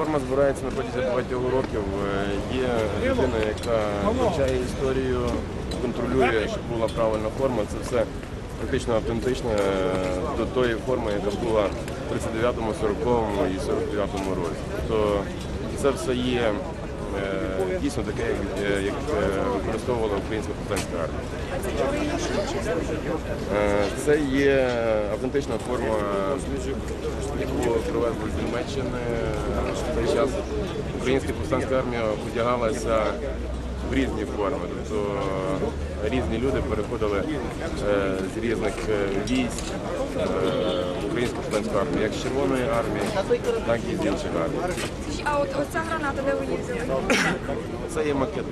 форма збирається на протязі багатьох років. Е, Є людина, яка вивчає історію, контролює, щоб була правильна форма. Це все практично автентично е, до тої форми, яка була в 39-му, 40-му і 49-му році. Тобто це все є е, дійсно таке, як, використовувала українська повстанська армія. Це є автентична форма, яку привезли з Німеччини. В той час українська повстанська армія одягалася в різні форми. Тобто різні люди переходили е, з різних е, військ е, в українську повстанську армію, як з Червоної армії, так і з інших армій. А от оця граната, де ви її взяли? Це є макет?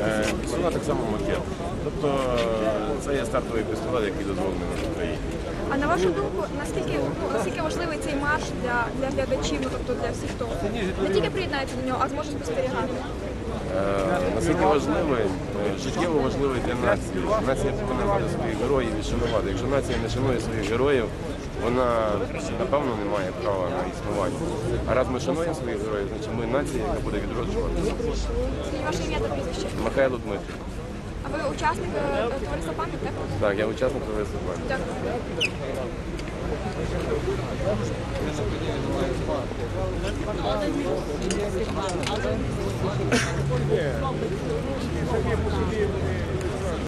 Е, Вона так само макет. Тобто е, це є стартовий пістолет, який дозволений в Україні. А на вашу думку, наскільки ну, наскільки важливий цей марш для, для глядачів, ну тобто для всіх, хто не тільки приєднається до нього, а зможе спостерігати? Е, Наскільки важливий, е, життєво важливий для нації. Нація повинна мати своїх героїв і шанувати. Якщо нація не шанує своїх героїв, вона напевно не має права на існування. А раз ми шануємо своїх героїв, значить ми нація, яка буде відроджуватися. Ваше ім'я та прізвище. Михайло Дмитрий. А ви учасник е, товариства пам'ять, так? Так, я учасник товариства «Пам'ять». Дякую.